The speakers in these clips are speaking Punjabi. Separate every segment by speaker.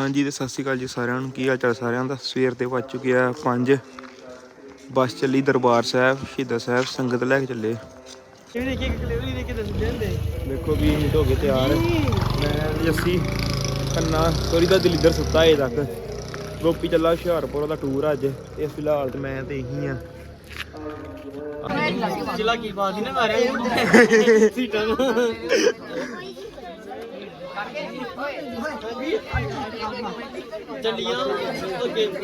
Speaker 1: ਹਾਂਜੀ ਤੇ ਸਤਿ ਸ਼੍ਰੀ ਅਕਾਲ ਜੀ ਸਾਰਿਆਂ ਨੂੰ। ਕੀ ਹਾਲ ਚਾਲ ਸਾਰਿਆਂ ਦਾ? ਸਵੇਰ ਦੇ ਵੱਜ ਚੁੱਕੇ ਆ 5 ਬੱਸ ਚੱਲੀ ਦਰਬਾਰ ਸਾਹਿਬ ਸ਼ਹੀਦਾਂ ਸਾਹਿਬ ਸੰਗਤ ਲੈ ਕੇ ਚੱਲੇ।
Speaker 2: ਇਹ ਦੇਖੀ ਇੱਕ ਕਲੇਵਰੀ ਦੇ ਕੇ ਹੁੰਦੇ
Speaker 1: ਦੇਖੋ ਵੀ ਮਿੰਟ ਹੋ ਗਏ ਤਿਆਰ। ਮੈਂ ਜੱਸੀ ਕੰਨਾ ਸੋਰੀ ਦਾ ਦਲਿੱਦਰ ਸੁੱਤਾ ਏ ਤੱਕ। ਗੋਪੀ ਚੱਲਾ ਹੁਸ਼ਿਆਰਪੁਰ ਦਾ ਟੂਰ ਅੱਜ। ਇਸ ਫਿਲਹਾਲ ਤੇ ਮੈਂ ਤੇ ਇਹੀ ਆ।
Speaker 2: ਚਲਾ ਕੀ ਬਾਤ ਹੀ ਨਾ ਮਾਰਿਆ। ਸੀਟਾਂ ਨੂੰ।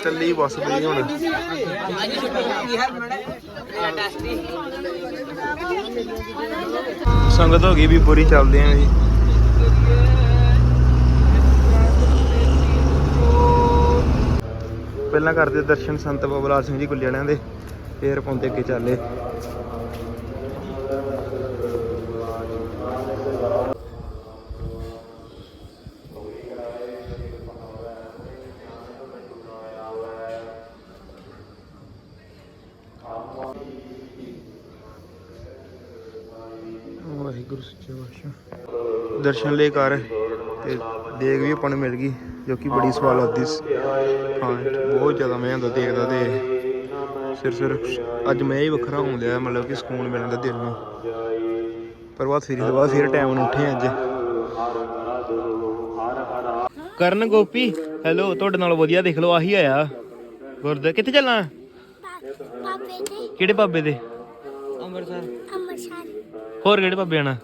Speaker 1: ਚੱਲੀ ਬੱਸ ਬਈ ਹੁਣ। ਸੰਗਤ ਹੋ ਗਈ ਵੀ ਪੂਰੀ ਚੱਲਦੇ ਆਂ ਜੀ। ਪਹਿਲਾਂ ਕਰਦੇ ਦਰਸ਼ਨ ਸੰਤ ਬਬਲਾਲ ਸਿੰਘ ਜੀ ਗੁੱਲੇ ਦੇ, ਫੇਰ ਪਾਉਂਦੇ ਅੱਗੇ ਚੱਲੇ। ਵਾਹਿਗੁਰੂ ਸੱਚੇ ਪਾਤਸ਼ਾਹ। ਦਰਸ਼ਨ ਲੈ ਕਰ ਤੇ ਦੇਗ ਵੀ ਆਪਾਂ ਨੂੰ ਮਿਲ ਗਈ ਜੋ ਕਿ ਬੜੀ ਸਵਾਲ ਆਦੀ ਹਾਂ ਬਹੁਤ ਜ਼ਿਆਦਾ ਮੈਂ ਹੁੰਦਾ ਦੇਖਦਾ ਤੇ ਸਿਰ ਸਿਰ ਅੱਜ ਮੈਂ ਹੀ ਵੱਖਰਾ ਹੋਣ ਲਿਆ ਮਤਲਬ ਕਿ ਸਕੂਨ ਮਿਲਦਾ ਦਿਲ ਨੂੰ। ਪਰ ਬਾਅਦ ਫਿਰ ਬਾਅਦ ਫਿਰ ਟਾਈਮ ਨੂੰ ਉੱਠੇ ਅੱਜ। ਕਰਨ ਗੋਪੀ ਹੈਲੋ ਤੁਹਾਡੇ ਨਾਲ ਵਧੀਆ ਦੇਖ ਲਓ ਆਹੀ ਆਇਆ। ਗੁਰਦੇ ਕਿੱਥੇ ਚੱਲਾਂ
Speaker 3: ਦੇ।
Speaker 1: ਕਿਹੜੇ ਬਾਬੇ ਦੇ?
Speaker 2: ਅੰਮ੍ਰਿਤਸਰ।
Speaker 1: ਹੋਰ ਕਿਹੜੇ ਬਾਬੇ ਆਣਾ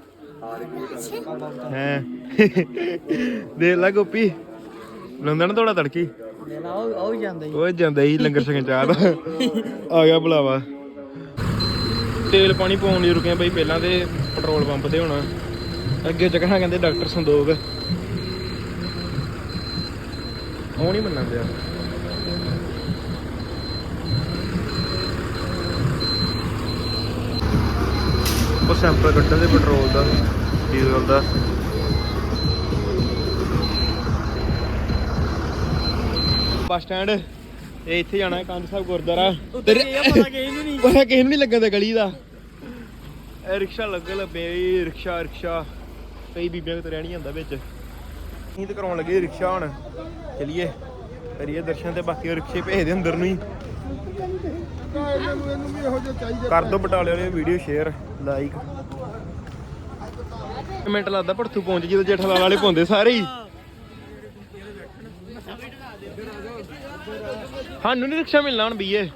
Speaker 1: ਹੈ। ਦੇਖ ਲੈ ਗੋਪੀ। ਲੰਦਾ ਨਾ ਥੋੜਾ ਤੜਕੀ।
Speaker 2: ਉਹ ਜਾਂਦਾ ਹੀ
Speaker 1: ਉਹ ਜਾਂਦਾ ਹੀ ਲੰਗਰ ਛਕਣ ਚਾਹ ਦਾ ਆ ਗਿਆ ਬੁਲਾਵਾ ਤੇਲ ਪਾਣੀ ਪਾਉਣ ਲਈ ਰੁਕੇ ਬਈ ਪਹਿਲਾਂ ਤੇ ਪੈਟਰੋਲ ਪੰਪ ਤੇ ਹੁਣ। ਅੱਗੇ ਚੱਕਣਾ ਕਹਿੰਦੇ ਡਾਕਟਰ ਸੰਦੋਗ ਉਹ ਨਹੀਂ ਮੰਨਣ ਦਿਆ। ਉਹ ਸੈਂਪਲ ਕੱਢਣ ਦੇ ਪੈਟਰੋਲ ਦਾ ਡੀਜ਼ਲ ਦਾ। ਬੱਸ ਸਟੈਂਡ ਇਹ ਇੱਥੇ ਜਾਣਾ ਹੈ ਸਾਹਿਬ ਗੁਰਦੁਆਰਾ।
Speaker 2: ਆ, ਪਤਾ ਕਿਸੇ ਨੂੰ ਨਹੀਂ
Speaker 1: ਪਤਾ ਕਿਸੇ ਨੂੰ ਨਹੀਂ ਲੱਗਦਾ ਗਲੀ ਦਾ। ਇਹ ਰਿਕਸ਼ਾ ਲੱਗੇ ਲੱਭੇ ਇਹ ਰਿਕਸ਼ਾ ਰਿਕਸ਼ਾ। ਕਈ ਬੀਬੀਆਂ ਕਿਤੇ ਰਹਿਣੀ ਜਾਂਦਾ ਵਿੱਚ। ਅਸੀਂ ਤੇ ਕਰਾਉਣ ਲੱਗੇ ਰਿਕਸ਼ਾ ਹੁਣ। ਚਲਿਏ। ਕਰੀਏ ਦਰਸ਼ਨ ਤੇ ਬਾਕੀ ਰਿਕਸ਼ੇ ਭੇਜ ਦੇ ਅੰਦਰ ਨੂੰ ਹੀ। ਕਰ ਦੋ ਬਟਾਲੇ ਵਾਲੇ ਵੀਡੀਓ ਸ਼ੇਅਰ ਲਾਈਕ ਮਿੰਟ ਲੱਗਦਾ ਭੜਥੂ ਪਹੁੰਚ ਜਦੋਂ ਜੇਠਾਲਾਲ ਵਾਲੇ ਪਾਉਂਦੇ ਸਾਰੇ ਹੀ। ਸਾਨੂੰ ਨਹੀਂ ਰਿਕਸ਼ਾ ਮਿਲਣਾ ਹੁਣ ਬਈਏ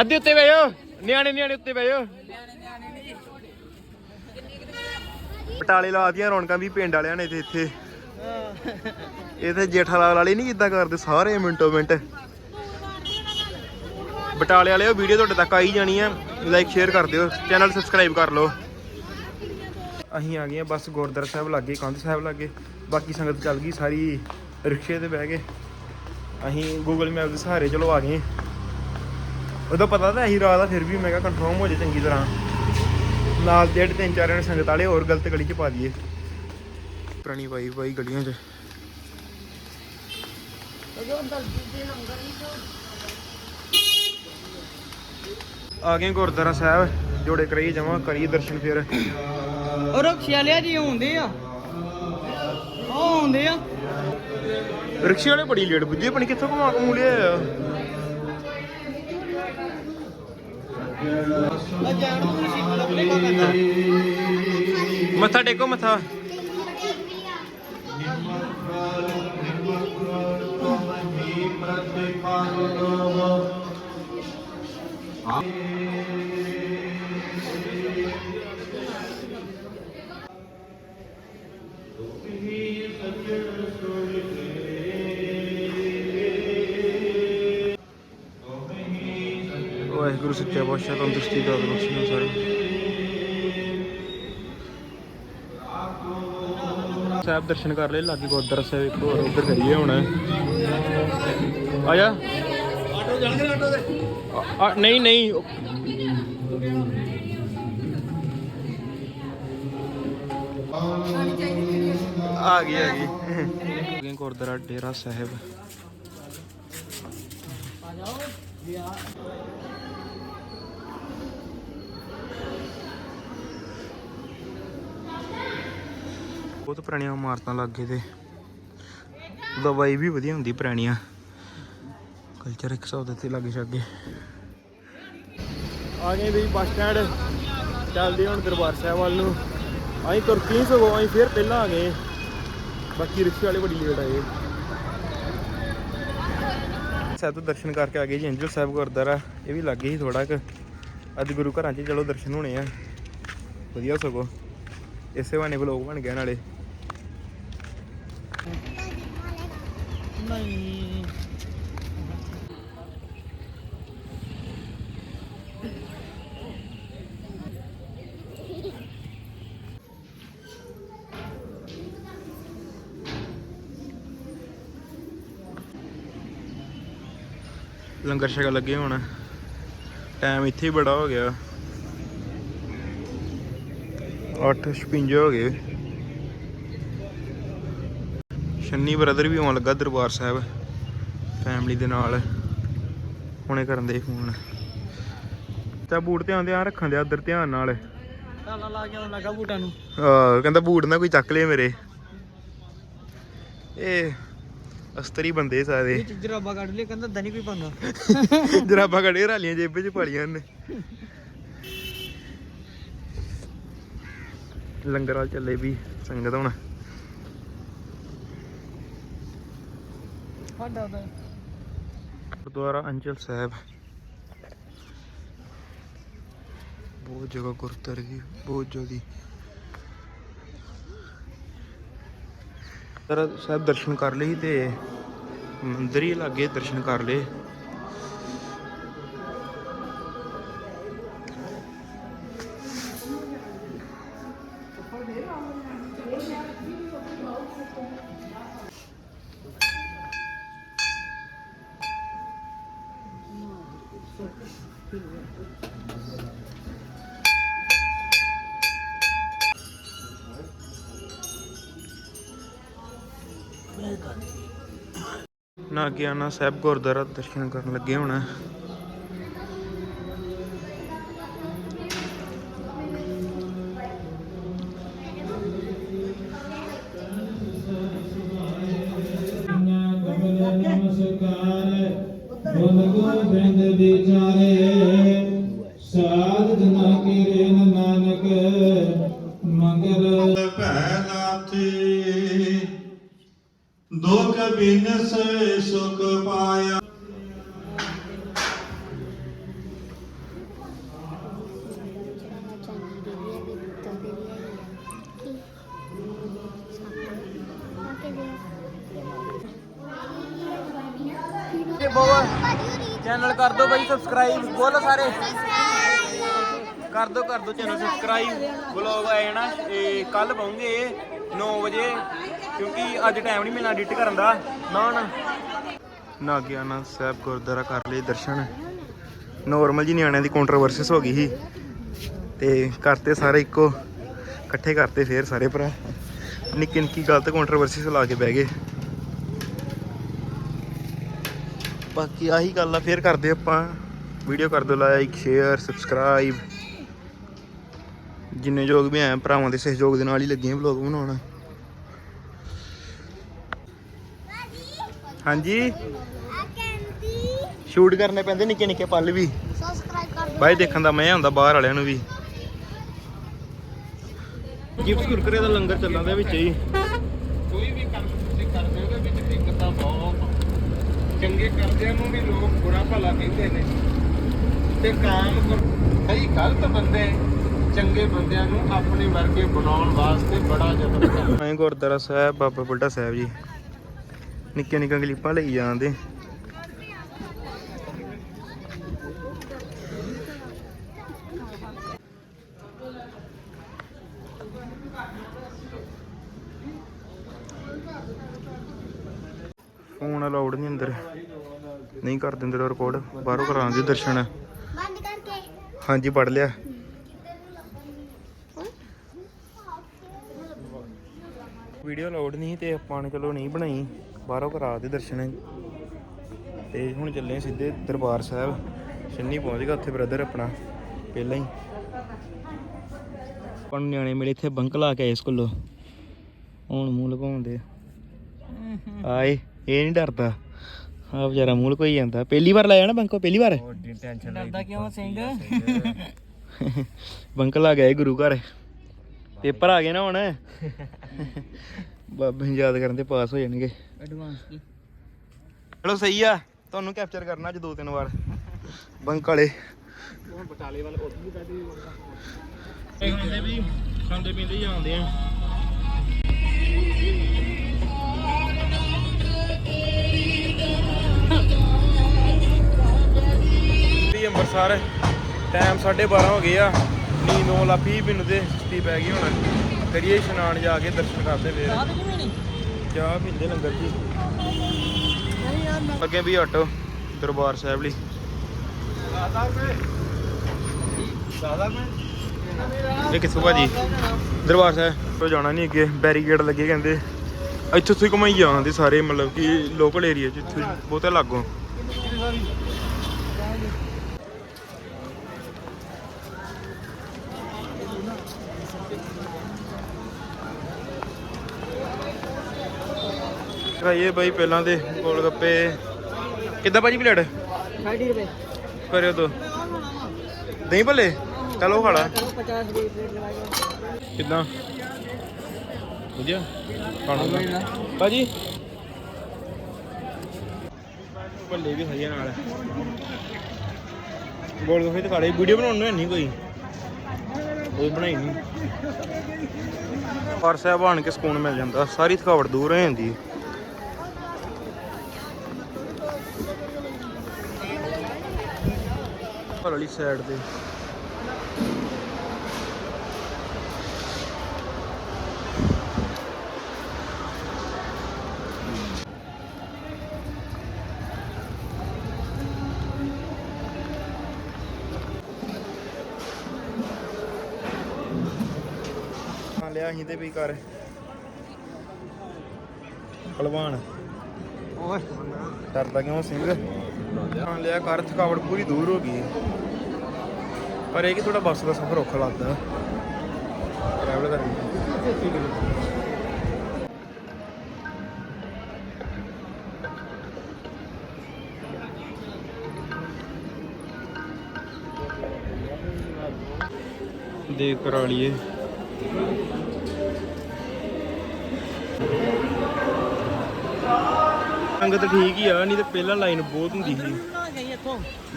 Speaker 1: ਅੱਧੇ ਉੱਤੇ ਬਹਿ ਜਾਓ, ਨਿਆਣੇ ਨਿਆਣੇ ਉੱਤੇ ਬਹਿ ਜਾਓ। ਪਟਾਲੇ ਲਾਤੀਆਂ ਰੌਣਕਾਂ ਵੀ ਪਿੰਡ ਵਾਲਿਆਂ ਨੇ ਤੇ ਇੱਥੇ। ਇੱਥੇ ਜੇਠਾਲਾਲ ਵਾਲੇ ਨਹੀਂ ਇਦਾਂ ਕਰਦੇ, ਸਾਰੇ ਮਿੰਟੋ ਮਿੰਟ। ਬਟਾਲੇ ਵਾਲੇ ਉਹ ਵੀਡੀਓ ਤੁਹਾਡੇ ਤੱਕ ਆਈ ਜਾਣੀ ਆ। ਲਾਈਕ ਸ਼ੇਅਰ ਕਰ ਦਿਓ। ਚੈਨਲ ਸਬਸਕ੍ਰਾਈਬ ਕਰ ਲਓ। ਅਸੀਂ ਆ ਗਏ ਆ ਬਸ ਗੁਰਦੁਆਰਾ ਸਾਹਿਬ ਲੱਗੇ, ਕੰਧ ਸਾਹਿਬ ਲੱਗੇ। ਬਾਕੀ ਸੰਗਤ ਚੱਲ ਗਈ ਸਾਰੀ, ਰਿਕਸ਼ੇ ਤੇ ਬਹਿ ਗਏ ਅਸੀਂ ਗੂਗਲ ਮੈਪ ਦੇ ਸਹਾਰੇ ਚਲੋ ਆ ਗਏ। ਉਦੋਂ ਪਤਾ ਤਾਂ ਅਸੀਂ ਰਾਤ ਦਾ ਫਿਰ ਵੀ ਮੈਂ ਕਿਹਾ ਕਨਫਰਮ ਹੋ ਜੇ ਚੰਗੀ ਤਰ੍ਹਾਂ। ਨਾਲ ਜਿਹੜੇ ਤਿੰਨ ਚਾਰ ਜਣੇ ਸੰਗਤ ਵਾਲੇ, ਹੋਰ ਗਲਤ ਗਲੀ 'ਚ ਪਾ ਦਈਏ। ਪੁਰਾਣੀ ਵਾਈ ਵਾਈ ਗਲੀਆਂ 'ਚ। ਆ ਗਏ ਗੁਰਦੁਆਰਾ ਸਾਹਿਬ ਜੋੜੇ ਕਰਾਈ ਜਮਾ ਕਰੀ ਦਰਸ਼ਨ ਫਿਰ।
Speaker 2: ਉਹ ਰਕਸ਼ਾ ਲਿਆ ਜੀ ਆਉਂਦੇ ਆ। ਉਹ ਆਉਂਦੇ ਆ।
Speaker 1: ਰਿਕਸ਼ੇ ਵਾਲੇ ਬੜੀ ਲੇਟ ਬੁੱਝੇ ਪਣੀ ਕਿੱਥੋਂ ਘੁਮਾ ਘਮੂ ਲਿਆ ਆ।
Speaker 2: ਆ ਜਾਣ ਨੂੰ ਮੈਨੂੰ ਸੀਟ ਲੱਭਣੇ ਕਾ
Speaker 1: ਵਾਹਿਗੁਰੂ ਸੱਚਾ ਪਾਤਸ਼ਾਹ, ਤੰਦਰੁਸਤੀ ਦਾ ਬਖਸ਼ਣਾ ਸਾਰੇ। ਸਾਹਿਬ ਦਰਸ਼ਨ ਕਰ ਲਏ, ਲਾਗੇ ਗੁਰਦੁਆਰਾ ਸਾਹਿਬ ਇੱਕ ਹੋਰ ਉੱਧਰ ਕਰੀਏ ਹੁਣ। ਆ ਜਾ
Speaker 2: ਆਟੋ ਜਾਣਗੇ ਆਟੋ ਦੇ
Speaker 1: ਆ- ਨਹੀਂ ਨਹੀਂ। ਉਹ- ਆ ਗਈ ਆ ਗਈ। ਗੁਰਦੁਆਰਾ ਡੇਰਾ ਸਾਹਿਬ। ਬਹੁਤ ਪੁਰਾਣੀਆਂ ਇਮਾਰਤਾਂ ਲੱਗੇ ਤੇ। ਦਵਾਈ ਵੀ ਵਧੀਆ ਹੁੰਦੀ ਪੁਰਾਣੀਆਂ। ਕਲਚਰ 100 ਦੇ ਤੇ ਲੱਗ ਛੱਗੇ ਆ ਗਏ ਵੀ ਬੱਸ ਸਟੈਂਡ। ਚੱਲਦੇ ਹੁਣ ਦਰਬਾਰ ਸਾਹਿਬ ਵੱਲ ਨੂੰ। ਅਸੀਂ ਤੁਰਕੀ ਸਗੋਂ ਅਸੀਂ ਫਿਰ ਪਹਿਲਾਂ ਆ ਗਏ। ਬਾਕੀ ਰਿਕਸ਼ੇ ਵਾਲੇ ਬੜੀ ਲੇਟ ਆਏ। ਸਾਹਿਬ ਤੋਂ ਦਰਸ਼ਨ ਕਰਕੇ ਆ ਗਏ ਜੀ ਅੰਜਲ ਸਾਹਿਬ ਗੁਰਦੁਆਰਾ। ਇਹ ਵੀ ਲੱਗੇ ਸੀ ਥੋੜਾ ਕੁ। ਅੱਜ ਗੁਰੂ ਘਰਾਂ 'ਚ ਚਲੋ ਦਰਸ਼ਨ ਹੋਣੇ ਆ। ਵਧੀਆ ਸਗੋਂ। ਇਸੇ ਬਹਾਨੇ ਵਲੋਗ ਬਣ ਗਿਆ ਨਾਲੇ।
Speaker 2: ਨਹੀਂ।
Speaker 1: ਲੰਗਰ ਛਕਣ ਲੱਗੇ ਹੁਣ। ਟਾਈਮ ਇੱਥੇ ਹੀ ਬੜਾ ਹੋ ਗਿਆ। 8 ਛਪਿੰਜੇ ਹੋ ਗਏ। ਸ਼ੰਨੀ ਬ੍ਰਦਰ ਵੀ ਆਉਣ ਲੱਗਾ ਦਰਬਾਰ ਸਾਹਿਬ। ਫੈਮਿਲੀ ਦੇ ਨਾਲ। ਹੁਣੇ ਕਰਨ ਦੇ ਫੋਨ। ਤਾਂ ਬੂਟ ਧਿਆਨ ਧਿਆਨ ਰੱਖਣ ਦੇ ਉਧਰ ਧਿਆਨ ਨਾਲ।
Speaker 2: ਤਾਲਾ ਲਾ ਕੇ ਆਉਣ ਲੱਗਾ ਬੂਟਾਂ ਨੂੰ।
Speaker 1: ਆਹ ਕਹਿੰਦਾ ਬੂਟ ਨਾ ਕੋਈ ਚੱਕ ਲੇ ਮੇਰੇ। ਇਹ ਅਸਤਰੀ ਬੰਦੇ ਸਾਰੇ।
Speaker 2: ਇਹ ਜਰਾਬਾ ਕੱਢ ਲਿਆ ਕਹਿੰਦਾ ਦਨੀ ਕੋਈ ਪਾਉਂਦਾ।
Speaker 1: ਜਰਾਬਾਂ ਕੱਢ ਰਾਲੀਆਂ ਜੇਬੇ 'ਚ ਪਾਲੀਆਂ ਨੇ ਲੰਗਰ ਵਾਲ ਚੱਲੇ ਵੀ ਸੰਗਤ ਹੁਣ।
Speaker 2: ਸਾਡਾ ਉਹਦਾ
Speaker 1: ਗੁਰਦੁਆਰਾ ਅੰਚਲ ਸਾਹਿਬ। ਬਹੁਤ ਜਗ੍ਹਾ ਗੁਰਦੁਆਰੇ ਦੀ ਬਹੁਤ ਜ਼ਿਆਦੀ ਗੁਰਦੁਆਰਾ ਸਾਹਿਬ ਦਰਸ਼ਨ ਕਰ ਲਈ ਤੇ ਮੰਦਿਰ ਹੀ ਲਾਗੇ ਦਰਸ਼ਨ ਕਰ ਲਏ। ਨਾ ਗਿਆਨਾ ਸਾਹਿਬ ਗੁਰਦੁਆਰਾ ਦਰਸ਼ਨ ਕਰਨ ਲੱਗੇ ਹੁਣ।
Speaker 2: ਬਹੁਤ। ਚੈਨਲ ਕਰ ਦਿਓ ਬਾਈ ਸਬਸਕ੍ਰਾਈਬ ਬੋਲੋ ਸਾਰੇ।
Speaker 1: ਕਰ ਦੋ ਕਰ ਦੋ ਚੈਨਲ ਸਬਸਕ੍ਰਾਈਬ ਵਲੌਗ ਆਏ ਨਾ ਇਹ ਕੱਲ ਪਾਉਂਗੇ 9 ਵਜੇ ਕਿਉਂਕਿ ਅੱਜ ਟਾਈਮ ਨਹੀਂ ਮਿਲਣਾ ਐਡਿਟ ਕਰਨ ਦਾ। ਨਾ ਨਾ। ਨਾਗਿਆਨਾ ਸਾਹਿਬ ਗੁਰਦੁਆਰਾ ਕਰ ਲਏ ਦਰਸ਼ਨ। ਨੋਰਮਲ ਜੀ ਨਿਆਣਿਆਂ ਦੀ ਕੰਟਰੋਵਰਸਿਸ ਹੋ ਗਈ ਸੀ। ਤੇ ਕਰਤੇ ਸਾਰੇ ਇੱਕੋ ਇਕੱਠੇ ਕਰਤੇ ਫੇਰ ਸਾਰੇ ਭਰਾ। ਨਿੱਕੀ ਨਿੱਕੀ ਗੱਲ ਤੇ ਕੰਟਰੋਵਰਸਿਸ ਲਾ ਕੇ ਬਹਿ ਗਏ। ਬਾਕੀ ਆਹੀ ਗੱਲ ਆ, ਫੇਰ ਕਰਦੇ ਆਪਾਂ। ਵੀਡੀਓ ਕਰ ਦਿਓ ਲਾਈਕ ਸ਼ੇਅਰ ਸਬਸਕ੍ਰਾਈਬ ਜਿੰਨੇ ਯੋਗ ਵੀ ਆਏ, ਭਰਾਵਾਂ ਦੇ ਸਹਿਯੋਗ ਦੇ ਨਾਲ ਹੀ ਲੱਗੇ ਵਲੌਗ ਬਣਾਉਣਾ। ਹਾਂਜੀ? ਸ਼ੂਟ ਕਰਨੇ ਪੈਂਦੇ ਨਿੱਕੇ ਨਿੱਕੇ ਪਲ ਵੀ।
Speaker 3: ਸਬਸਕ੍ਰਾਈਬ ਕਰ
Speaker 1: ਬਾਈ, ਦੇਖਣ ਦਾ ਮਜ਼ਾ ਆਉਂਦਾ ਬਾਹਰ ਵਾਲਿਆਂ ਨੂੰ ਵੀ। ਗਿਫਟ ਕੁਰਕਰੇ ਦਾ ਲੰਗਰ ਚੱਲਣ ਦੇ ਵਿੱਚ ਹੀ
Speaker 4: ਕੋਈ ਵੀ ਕੰਮ ਤੁਸੀਂ ਕਰਦੇ ਹੋ ਉਹਦੇ ਵਿੱਚ ਦਿੱਕਤਾਂ ਬਹੁਤ ਚੰਗੇ ਕਰਦਿਆਂ ਨੂੰ ਵੀ ਲੋਕ ਬੁਰਾ ਭਲਾ ਕਹਿੰਦੇ ਨੇ। ਤੇ ਕਾਮ ਕਈ ਗਲਤ ਬੰਦੇ ਚੰਗੇ ਬੰਦਿਆਂ ਨੂੰ ਆਪਣੇ ਵਰਗੇ ਬਣਾਉਣ ਵਾਸਤੇ ਬੜਾ ਯਤਨ ਕਰਦੇ।
Speaker 1: ਐਂ ਗੁਰਦੁਆਰਾ ਸਾਹਿਬ, ਬਾਬਾ ਬੁੱਢਾ ਸਾਹਿਬ ਜੀ। ਨਿੱਕੀਆਂ ਨਿੱਕੀਆਂ ਕਲਿੱਪਾਂ ਲਈ ਜਾਂਦੇ। ਫੋਨ ਅਲਾਉਡ ਨਹੀਂ ਅੰਦਰ। ਨਹੀਂ ਕਰ ਦਿੰਦੇ ਰਿਕਾਰਡ ਬਾਹਰੋਂ ਕਰਾਉਂਦੇ ਦਰਸ਼ਨ।
Speaker 3: ਬੰਦ ਕਰਕੇ।
Speaker 1: ਹਾਂਜੀ ਪੜ ਲਿਆ। ਵੀਡੀਓ ਲੋਡ ਨਹੀਂ ਤੇ ਆਪਾਂ ਨੇ ਚਲੋ ਨਹੀਂ ਬਣਾਈ ਬਾਹਰੋਂ ਕਰਾ ਦੇ ਦਰਸ਼ਨ। ਤੇ ਹੁਣ ਚੱਲੇ ਸਿੱਧੇ ਦਰਬਾਰ ਸਾਹਿਬ। ਛੰਨੀ ਪਹੁੰਚ ਗਿਆ ਉੱਥੇ ਬ੍ਰਦਰ ਆਪਣਾ ਪਹਿਲਾਂ ਹੀ। ਆਪਾਂ ਨੂੰ ਨਿਆਣੇ ਮਿਲੇ ਇੱਥੇ ਬੰਕ ਲਾ ਕੇ ਆਏ ਸਕੂਲੋਂ। ਹੁਣ ਮੂੰਹ ਲਗਾਉਂਦੇ ਆਏ ਇਹ ਨਹੀਂ ਡਰਦਾ। ਆ ਵਿਚਾਰਾ ਮੂਲ ਕੋਈ ਜਾਂਦਾ। ਪਹਿਲੀ ਵਾਰ ਲਾਇਆ ਨਾ ਬੰਕੋ ਪਹਿਲੀ ਵਾਰ?
Speaker 2: ਡਰਦਾ ਕਿਉਂ ਸਿੰਘ?
Speaker 1: ਬੰਕਲ ਆ ਗਿਆ ਗੁਰੂ ਘਰ। ਪੇਪਰ ਆ ਗਏ ਨਾ ਹੁਣ। ਬਾਬੇ ਨੂੰ ਯਾਦ ਕਰਨ ਤੇ ਪਾਸ ਹੋ ਜਾਣਗੇ।
Speaker 2: ਐਡਵਾਂਸ ਕੀ
Speaker 1: ਚਲੋ ਸਹੀ ਆ ਤੁਹਾਨੂੰ ਕੈਪਚਰ ਕਰਨਾ ਅੱਜ ਦੋ ਤਿੰਨ ਵਾਰ। ਬੰਕ ਵਾਲੇ। ਹੁੰਦੇ ਵੀ ਖਾਂਦੇ ਪੀਂਦੇ ਹੀ ਆਉਂਦੇ ਆ। ਅੰਮ੍ਰਿਤਸਰ। ਟਾਈਮ 12:30 ਹੋ ਗਏ ਆ। ਨੀਂਦ ਆਉਣ ਲੱਗ ਪਈ ਮੈਨੂੰ ਤੇ ਸੁਸਤੀ ਪੈ ਗਈ ਹੁਣ। ਕਰੀਏ ਇਸ਼ਨਾਨ ਜਾ ਕੇ ਦਰਸ਼ਨ ਕਰਦੇ ਫੇਰ। ਚਾਹ ਪੀਂਦੇ ਲੰਗਰ ਜੀ। ਅੱਗੇ ਵੀ ਆਟੋ ਦਰਬਾਰ ਸਾਹਿਬ ਲਈ। ਇਹ ਕਿੱਥੋਂ ਭਾਜੀ ਦਰਬਾਰ ਸਾਹਿਬ। ਤੋਂ ਜਾਣਾ ਨਹੀਂ ਅੱਗੇ ਬੈਰੀਕੇਡ ਲੱਗੇ ਕਹਿੰਦੇ। ਇੱਥੋਂ ਤੋਂ ਹੀ ਘੁਮਾਈ ਜਾਂਦੇ ਸਾਰੇ ਮਤਲਬ ਕਿ ਲੋਕਲ ਏਰੀਆ ਚ ਇੱਥੋਂ ਹੀ ਬਹੁਤੇ ਲਾਗੋਂ। ਖਾਈਏ ਬਾਈ ਪਹਿਲਾਂ ਦੇ ਗੋਲ ਗੱਪੇ ਕਿੱਦਾਂ ਭਾਜੀ ਪਲੇਟ?
Speaker 2: 60 ਰੁਪਏ।
Speaker 1: ਕਰਿਓ ਤੋ ਦਹੀਂ ਭੱਲੇ? ਚਲੋ ਖਾਲਾ
Speaker 2: 50 ਰੁਪਏ ਪਲੇਟ
Speaker 1: ਕਿੱਦਾਂ? ਵਧੀਆ। ਖਾਣਾ ਭਾਜੀ? ਭੱਲੇ ਵੀ ਖਾਈਏ ਨਾਲ। ਗੋਲ ਗੱਪੇ ਤੇ ਖਾਲੇ ਵੀਡੀਓ ਬਣਾਉਣ ਨੂੰ ਨਹੀਂ ਕੋਈ। ਕੋਈ ਬਣਾਈ ਨਹੀਂ ਪਰ ਸਾਹਿਬ ਆਣ ਕੇ ਸਕੂਨ ਮਿਲ ਜਾਂਦਾ। ਸਾਰੀ ਥਕਾਵਟ ਦੂਰ ਹੋ ਜਾਂਦੀ ਹੈ। ਵਾਲੀ ਸਾਈਡ ਤੇ। ਲਿਆ ਅਸੀਂ ਤੇ ਵੀ ਕਰ ਪਹਿਲਵਾਨ।
Speaker 2: ਓਏ।
Speaker 1: ਡਰਦਾ ਕਿਉਂ ਸਿੰਘ ਲਿਆ ਕਰ ਥਕਾਵਟ ਪੂਰੀ ਦੂਰ ਹੋ ਗਈ। ਪਰ ਇਹ ਕਿ ਥੋੜਾ ਬੱਸ ਦਾ ਸਫ਼ਰ ਔਖਾ ਲੱਗਦਾ। ਟਰੈਵਲ ਕਰਨੀ। ਦੇਖ ਕਰਾ ਲਈਏ। ਸੰਗਤ ਠੀਕ ਹੀ ਆ ਨਹੀਂ ਤੇ ਪਹਿਲਾਂ ਲਾਈਨ ਬਹੁਤ ਹੁੰਦੀ ਸੀ।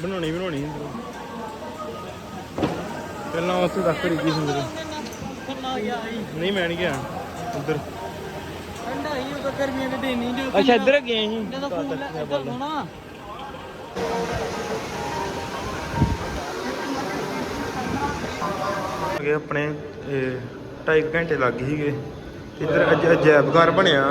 Speaker 1: ਬਣਾਉਣੀ ਬਣਾਉਣੀ ਸੀ ਪਹਿਲਾਂ ਉੱਥੇ ਤੱਕ ਰਹੀ ਸੰਗਤ
Speaker 2: ਫਿਰ ਨਾ ਗਿਆ ਸੀ
Speaker 1: ਨਹੀਂ ਮੈਂ ਨਹੀਂ ਗਿਆ। ਉੱਧਰ।
Speaker 2: ਠੰਡਾ ਹੀ ਉਹ ਗਰਮੀਆਂ ਦੇ ਦਿਨ ਹੀ ਜੋ
Speaker 1: ਅੱਛਾ ਇੱਧਰ ਗਏ ਸੀ।
Speaker 2: ਜਦੋਂ ਫੋਨ ਲੈ ਇੱਧਰ ਹੋਣਾ।
Speaker 1: ਅਗੇ ਆਪਣੇ 2.5 ਘੰਟੇ ਲੱਗ ਗਏ ਸੀਗੇ। ਇੱਧਰ ਅਜ ਅਜਾਇਬ ਘਰ ਬਣਿਆ।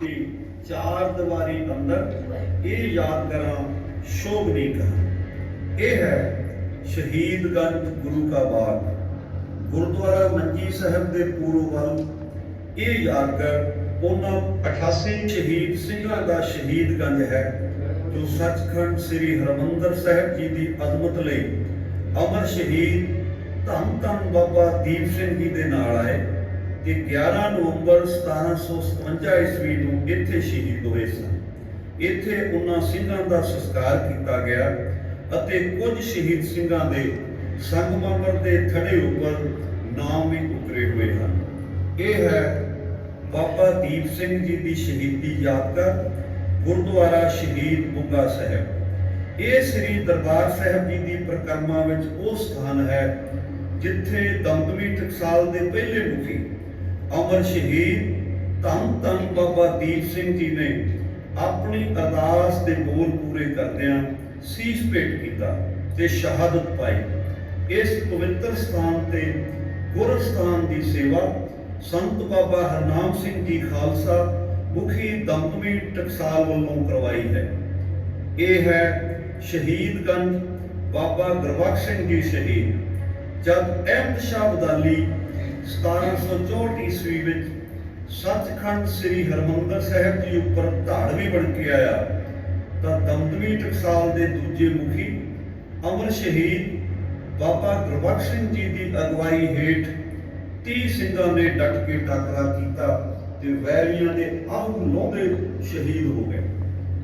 Speaker 5: ਦੀ ਚਾਰ ਦੀਵਾਰੀ ਅੰਦਰ ਇਹ ਯਾਦ ਕਰਾਂ ਸ਼ੋਭਨੀ ਕਰਾਂ। ਇਹ ਹੈ ਸ਼ਹੀਦਗੰਜ ਗੁਰੂ ਕਾ ਬਾਗ। ਗੁਰਦੁਆਰਾ ਮੰਜੀ ਸਾਹਿਬ ਦੇ ਪੂਰਬ ਵੱਲ। ਇਹ ਯਾਦ ਉਹਨਾਂ 88 ਸ਼ਹੀਦ ਸਿੰਘਾਂ ਦਾ ਸ਼ਹੀਦਗੰਜ ਹੈ, ਜੋ ਸੱਚਖੰਡ ਸ੍ਰੀ ਹਰਮੰਦਰ ਸਾਹਿਬ ਜੀ ਦੀ ਅਜ਼ਮਤ ਲਈ ਅਮਰ ਸ਼ਹੀਦ ਧੰਨ ਧੰਨ ਬਾਬਾ ਦੀਪ ਸਿੰਘ ਜੀ ਦੇ ਨਾਲ ਆਏ ਤੇ 11 ਨਵੰਬਰ 1757 ਈਸਵੀ ਨੂੰ ਇੱਥੇ ਸ਼ਹੀਦ ਹੋਏ ਸਨ। ਇੱਥੇ ਉਹਨਾਂ ਸਿੰਘਾਂ ਦਾ ਸੰਸਕਾਰ ਕੀਤਾ ਗਿਆ ਅਤੇ ਕੁਝ ਸ਼ਹੀਦ ਸਿੰਘਾਂ ਦੇ ਸੰਗਮਰਮਰ ਦੇ ਥੜੇ ਉੱਪਰ ਨਾਮ ਵੀ ਉਕਰੇ ਹੋਏ ਹਨ। ਇਹ ਹੈ ਬਾਬਾ ਦੀਪ ਸਿੰਘ ਜੀ ਦੀ ਸ਼ਹੀਦੀ ਯਾਦਗਾਰ ਗੁਰਦੁਆਰਾ ਸ਼ਹੀਦ ਬੁੱਗਾ ਸਾਹਿਬ। ਇਹ ਸ੍ਰੀ ਦਰਬਾਰ ਸਾਹਿਬ ਜੀ ਦੀ ਪ੍ਰਕਰਮਾ ਵਿੱਚ ਉਹ ਸਥਾਨ ਹੈ ਜਿੱਥੇ ਦਮਦਮੀ ਟਕਸਾਲ ਦੇ ਪਹਿਲੇ ਮੁਖੀ ਅਮਰ ਸ਼ਹੀਦ ਧੰਨ ਧੰਨ ਬਾਬਾ ਦੀਪ ਸਿੰਘ ਜੀ ਨੇ ਆਪਣੀ ਅਰਦਾਸ ਦੇ ਬੋਲ ਪੂਰੇ ਕਰਦਿਆਂ ਸੀਸ ਭੇਟ ਕੀਤਾ ਤੇ ਸ਼ਹਾਦਤ ਪਾਈ। ਇਸ ਪਵਿੱਤਰ ਸਥਾਨ ਤੇ ਗੁਰਸਥਾਨ ਦੀ ਸੇਵਾ, ਸੰਤ ਬਾਬਾ ਹਰਨਾਮ ਸਿੰਘ ਜੀ ਖਾਲਸਾ ਮੁਖੀ ਦਮਦਮੀ ਟਕਸਾਲ ਵੱਲੋਂ ਕਰਵਾਈ ਹੈ। ਇਹ ਹੈ ਸ਼ਹੀਦਗੰਜ ਬਾਬਾ ਗੁਰਬਖਸ਼ ਸਿੰਘ ਜੀ ਸ਼ਹੀਦ। ਜਦ ਅਹਿਮਦ ਸ਼ਾਹ ਅਬਦਾਲੀ 1764 ਈਸਵੀ ਵਿੱਚ ਸੱਚਖੰਡ ਸ੍ਰੀ ਹਰਮੰਦਰ ਸਾਹਿਬ ਜੀ ਉੱਪਰ ਧਾੜਵੀ ਬਣ ਕੇ ਆਇਆ, ਤਾਂ ਦਮਦਮੀ ਟਕਸਾਲ ਦੇ ਦੂਜੇ ਮੁਖੀ ਅਮਰ ਸ਼ਹੀਦ ਬਾਬਾ ਗੁਰਬਖਸ਼ ਸਿੰਘ ਜੀ ਦੀ ਅਗਵਾਈ ਹੇਠ 30 ਸਿੰਘਾਂ ਨੇ ਡਟ ਕੇ ਟਾਕਰਾ ਕੀਤਾ ਤੇ ਵੈਰੀਆਂ ਦੇ ਆਹ ਲੋਹਦੇ ਸ਼ਹੀਦ ਹੋ ਗਏ।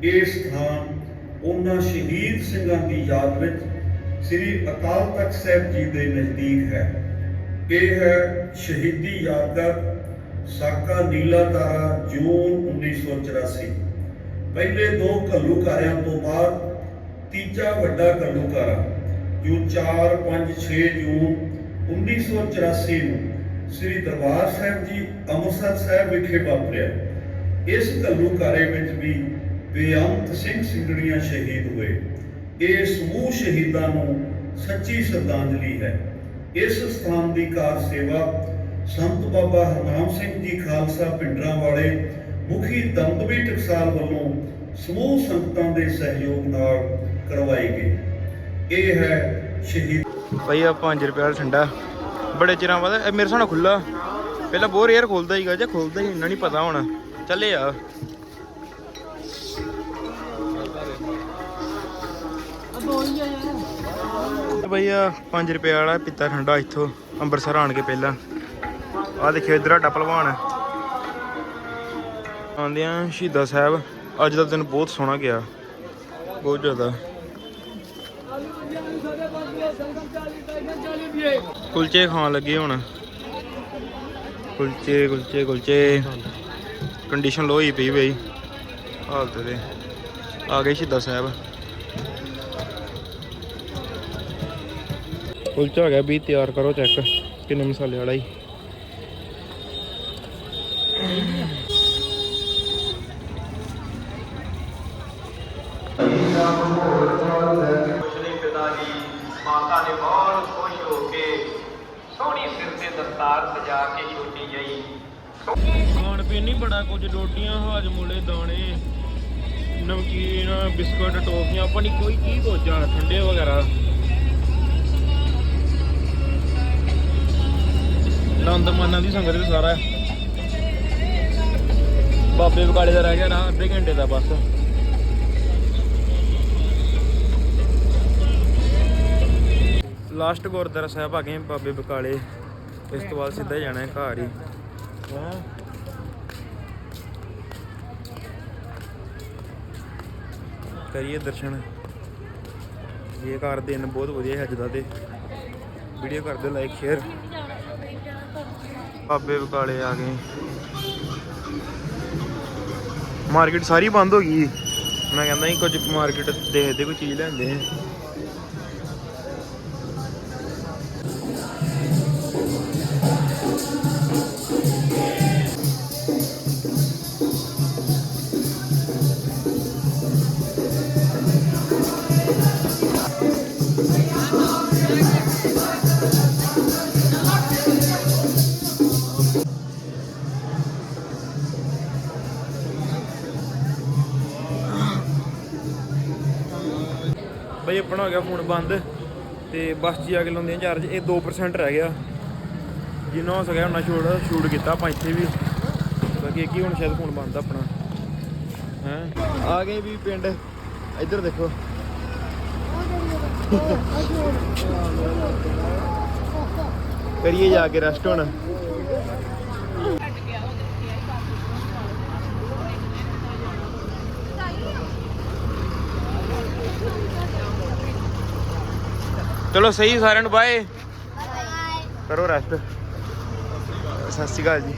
Speaker 5: ਇਹ ਸਥਾਨ ਉਹਨਾਂ ਸ਼ਹੀਦ ਸਿੰਘਾਂ ਦੀ ਯਾਦ ਵਿੱਚ ਸ੍ਰੀ ਅਕਾਲ ਤਖਤ ਸਾਹਿਬ ਜੀ ਦੇ ਨਜ਼ਦੀਕ ਹੈ। ਇਹ ਹੈ ਸ਼ਹੀਦੀ ਯਾਦਗਾਰ ਸਾਕਾ ਨੀਲਾ ਤਾਰਾ ਜੂਨ 1984 ਪਹਿਲੇ ਦੋ ਘੱਲੂਘਾਰਿਆਂ ਤੋਂ ਬਾਅਦ ਤੀਜਾ ਵੱਡਾ ਘੱਲੂਘਾਰਾ, ਜੋ 4 5 6 ਜੂਨ 1984 ਨੂੰ ਸ੍ਰੀ ਦਰਬਾਰ ਸਾਹਿਬ ਜੀ ਅੰਮ੍ਰਿਤਸਰ ਸਾਹਿਬ ਵਿਖੇ ਵਾਪਰਿਆ। ਇਸ ਘੱਲੂਕਾਰੇ ਵਿੱਚ ਵੀ ਬੇਅੰਤ ਸਿੰਘ ਸਿੰਘੜੀਆਂ ਸ਼ਹੀਦ ਹੋਏ। ਇਹ ਸਮੂਹ ਸ਼ਹੀਦਾਂ ਨੂੰ ਸੱਚੀ ਸ਼ਰਧਾਂਜਲੀ ਹੈ। ਇਸ ਸਥਾਨ ਦੀ ਕਾਰ ਸੇਵਾ ਸੰਤ ਬਾਬਾ ਹਰਨਾਮ ਸਿੰਘ ਜੀ ਖਾਲਸਾ ਪਿੰਡਰਾਂ ਵਾਲੇ ਮੁਖੀ ਦਮਦਮੀ ਟਕਸਾਲ ਵੱਲੋਂ ਸਮੂਹ ਸੰਗਤਾਂ ਦੇ ਸਹਿਯੋਗ ਨਾਲ ਕਰਵਾਈ ਗਈ ਇਹ ਹੈ ਸ਼ਹੀਦ
Speaker 1: ਭਾਈ 5 ਰੁਪਏ ਵਾਲਾ ਠੰਡਾ। ਬੜੇ ਚਿਰਾਂ ਬਾਅਦ, ਇਹ ਮੇਰੇ ਸਾਹਮਣੇ ਖੁੱਲਾ ਪਹਿਲਾਂ ਬਹੁਤ ਰੇਅਰ ਖੁੱਲਦਾ ਹੀਗਾ ਜੇ ਖੁੱਲਦਾ ਹੀ ਇੰਨਾ ਨਹੀਂ ਪਤਾ ਹੋਣਾ। ਚੱਲੇ ਆ। ਭਾਈ ਆ 5 ਰੁਪਏ ਵਾਲਾ ਪੀਤਾ ਠੰਡਾ ਇੱਥੋਂ ਅੰਮ੍ਰਿਤਸਰ ਆਣ ਕੇ ਪਹਿਲਾਂ। ਆ ਦੇਖਿਓ ਇਧਰ ਸਾਡਾ ਪਹਿਲਵਾਨ ਆਉਂਦੇ ਆ ਸ਼ਹੀਦਾਂ ਸਾਹਿਬ, ਅੱਜ ਦਾ ਦਿਨ ਬਹੁਤ ਸੋਹਣਾ ਗਿਆ। ਬਹੁਤ ਜ਼ਿਆਦਾ। ਕੁਲਚੇ ਖਾਣ ਲੱਗੇ ਹੁਣ। ਕੁਲਚੇ ਕੁਲਚੇ ਕੁਲਚੇ। ਕੰਡੀਸ਼ਨ ਲੋ ਹੀ ਪਈ ਬਈ। ਹਾਲਤ ਦੇ। ਆ ਗਏ ਸ਼ਹੀਦਾਂ ਸਾਹਿਬ। ਕੁਲਚਾ ਹੋ ਗਿਆ ਵੀ ਤਿਆਰ ਕਰੋ ਚੈੱਕ ਕਿੰਨੇ ਮਸਾਲੇ ਵਾਲਾ ਹੀ
Speaker 6: ਸ਼੍ਰੀ ਪਿਤਾ ਜੀ ਮਾਤਾ ਨੇ ਬਹੁਤ ਖੁਸ਼ ਹੋ ਕੇ ਸੋਹਣੀ ਸਿਰ ਤੇ ਦਸਤਾਰ ਸਜਾ ਕੇ ਛੋਟੀ ਜਈ
Speaker 1: ਖਾਣ ਪੀਣ ਨਹੀਂ ਬੜਾ ਕੁਝ ਰੋਟੀਆਂ ਹਾਜਮੂਲੇ ਦਾਣੇ, ਨਮਕੀਨ, ਬਿਸਕੁਟ, ਟੋਫੀਆਂ, ਆਪਾਂ ਨਹੀਂ ਕੋਈ ਕੀ ਕੋਜਾ ਠੰਡੇ ਵਗੈਰਾ। ਨੰਦ ਮਾਨਾਂ ਦੀ ਸੰਗਤ ਤੇ ਸਾਰਾ। ਬਾਬੇ ਬਕਾਲੇ ਦਾ ਰਹਿ ਗਿਆ ਨਾ, ਅੱਧੇ ਘੰਟੇ ਦਾ ਬਸ। ਲਾਸਟ ਗੁਰਦੁਆਰਾ ਸਾਹਿਬ ਆ ਗਏ ਬਾਬੇ ਬਕਾਲੇ। ਇਸ ਤੋਂ ਬਾਅਦ ਸਿੱਧਾ ਜਾਣਾ ਹੈ ਘਰ ਹੀ? ਕਰੀਏ ਦਰਸ਼ਨ। ਇਹ ਘਰ ਦਿਨ ਬਹੁਤ ਵਧੀਆ ਹੈ ਅੱਜ ਦਾ ਤੇ। ਵੀਡੀਓ ਕਰ ਦਿਓ ਲਾਈਕ ਸ਼ੇਅਰ ਬਾਬੇ ਬਕਾਲੇ ਆ ਗਏ। ਮਾਰਕੀਟ ਸਾਰੀ ਬੰਦ ਹੋ ਗਈ। ਮੈਂ ਕਹਿੰਦਾ ਸੀ ਕੁਝ ਮਾਰਕੀਟ ਦੇਖਦੇ ਕੋਈ ਚੀਜ਼ ਲੈਂਦੇ ਆ। ਆਪਣਾ ਹੋ ਗਿਆ ਫੋਨ ਬੰਦ ਤੇ ਬੱਸ ਜਾ ਕੇ ਲਾਉਂਦੇ ਆ ਚਾਰਜ ਇਹ 2% ਰਹਿ ਗਿਆ ਜਿੰਨਾ ਹੋ ਸਕਿਆ ਉਹਨਾਂ ਸ਼ੂਟ ਸ਼ੂਟ ਕੀਤਾ ਆਪਾਂ ਇੱਥੇ ਵੀ ਬਾਕੀ ਇੱਕ ਹੀ ਹੁਣ ਸ਼ਾਇਦ ਫੋਨ ਬੰਦ ਆ ਆਪਣਾ ਹੈ ਆ ਗਏ ਵੀ ਪਿੰਡ ਇੱਧਰ ਦੇਖੋ ਕਰੀਏ ਜਾ ਕੇ ਰੈਸਟ ਹੁਣ ਚਲੋ ਸਹੀ ਸਾਰਿਆਂ ਨੂੰ ਬਾਏ
Speaker 3: ਬਾਏ
Speaker 1: ਕਰੋ ਰੈਸਟ ਸਤਿ ਸ਼੍ਰੀ ਅਕਾਲ ਜੀ।